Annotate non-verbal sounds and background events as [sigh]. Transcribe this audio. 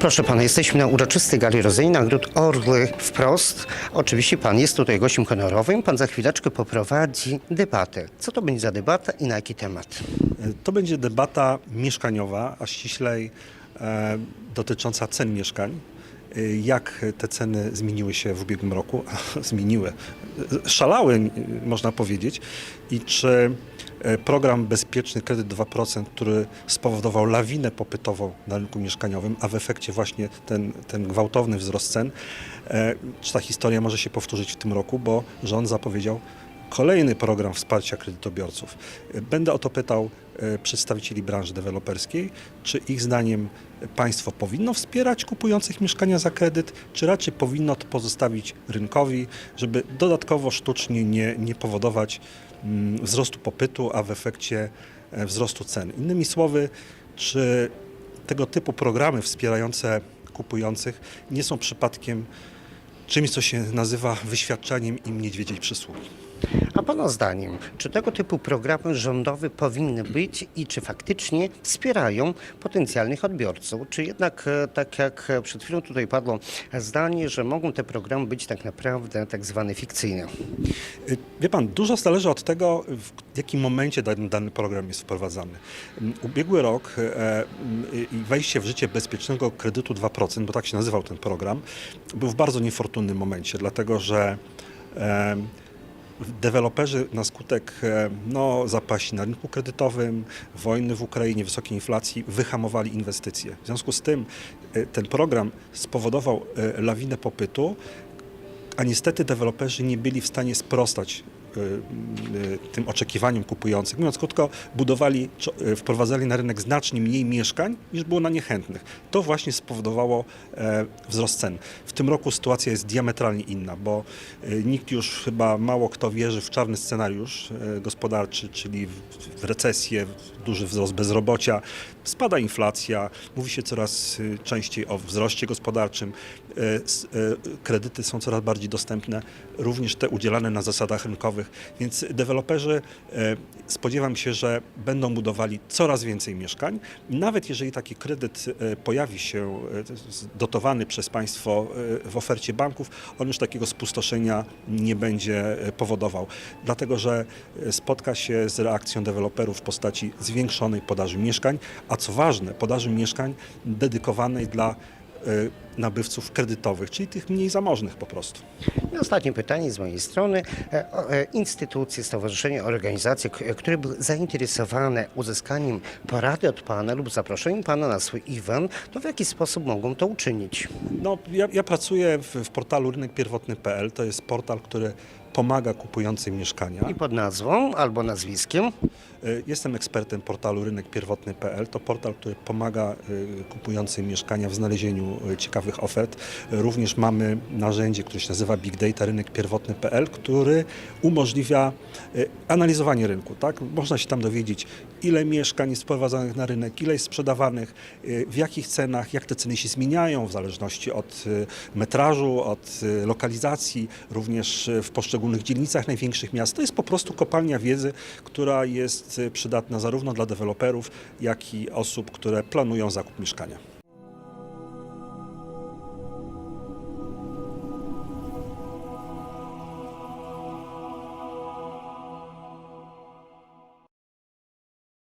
Proszę pana, jesteśmy na uroczystej gali rodzenia nagród Orły wprost. Oczywiście pan jest tutaj gościem honorowym. Pan za chwileczkę poprowadzi debatę. Co to będzie za debata i na jaki temat? To będzie debata mieszkaniowa, a ściślej e, dotycząca cen mieszkań. E, Jak te ceny zmieniły się w ubiegłym roku? [laughs] Zmieniły. E, Szalały, można powiedzieć. I czy program Bezpieczny Kredyt 2%, który spowodował lawinę popytową na rynku mieszkaniowym, a w efekcie właśnie ten, ten gwałtowny wzrost cen, e, czy ta historia może się powtórzyć w tym roku, bo rząd zapowiedział kolejny program wsparcia kredytobiorców. Będę o to pytał e, przedstawicieli branży deweloperskiej, czy ich zdaniem państwo powinno wspierać kupujących mieszkania za kredyt, czy raczej powinno to pozostawić rynkowi, żeby dodatkowo sztucznie nie, nie powodować mm, wzrostu popytu, a w efekcie e, wzrostu cen. Innymi słowy, czy tego typu programy wspierające kupujących nie są przypadkiem czymś, co się nazywa wyświadczaniem im niedźwiedziej przysługi. A pana zdaniem, czy tego typu programy rządowe powinny być i czy faktycznie wspierają potencjalnych odbiorców? Czy jednak, e, tak jak przed chwilą tutaj padło zdanie, że mogą te programy być tak naprawdę tak zwane fikcyjne? Y, Wie pan, dużo zależy od tego, w jakim momencie dany, dany program jest wprowadzany. Mm, Ubiegły rok e, mm, wejście w życie bezpiecznego kredytu 2%, bo tak się nazywał ten program, był w bardzo niefortunnym momencie, dlatego że deweloperzy na skutek e, no, zapaści na rynku kredytowym, wojny w Ukrainie, wysokiej inflacji wyhamowali inwestycje. W związku z tym e, ten program spowodował e, lawinę popytu, a niestety deweloperzy nie byli w stanie sprostać tym oczekiwaniom kupujących. Mówiąc krótko, budowali, y, wprowadzali na rynek znacznie mniej mieszkań niż było na niechętnych. To właśnie spowodowało e, wzrost cen. W tym roku sytuacja jest diametralnie inna, bo y, nikt już chyba mało kto wierzy w czarny scenariusz e, gospodarczy, czyli w, recesję, w duży wzrost bezrobocia, spada inflacja, mówi się coraz y, częściej o wzroście gospodarczym, e, kredyty są coraz bardziej dostępne, również te udzielane na zasadach rynkowych, więc deweloperzy e, spodziewam się, że będą budowali coraz więcej mieszkań. Nawet jeżeli taki kredyt e, pojawi się e, dotowany przez państwo w ofercie banków, on już takiego spustoszenia nie będzie powodował, dlatego że spotka się z reakcją deweloperów w postaci zwiększonej podaży mieszkań, a co ważne, podaży mieszkań dedykowanej dla nabywców kredytowych, czyli tych mniej zamożnych po prostu. I ostatnie pytanie z mojej strony. E, e, Instytucje, stowarzyszenia, organizacje, k- które były zainteresowane uzyskaniem porady od Pana lub zaproszeniem Pana na swój event, to w jaki sposób mogą to uczynić? No, ja, ja pracuję w, w portalu rynekpierwotny.pl. To jest portal, który pomaga kupującym mieszkania. I pod nazwą albo nazwiskiem? Y, Jestem ekspertem portalu rynekpierwotny.pl. To portal, który pomaga y, kupującym mieszkania w znalezieniu y, ciekawych ofert. Również mamy narzędzie, które się nazywa Big Data rynekpierwotny.pl, który umożliwia analizowanie rynku. Tak? Można się tam dowiedzieć, ile mieszkań jest wprowadzanych na rynek, ile jest sprzedawanych, w jakich cenach, jak te ceny się zmieniają w zależności od metrażu, od lokalizacji, również w poszczególnych dzielnicach największych miast. To jest po prostu kopalnia wiedzy, która jest y, przydatna zarówno dla deweloperów, jak i osób, które planują zakup mieszkania.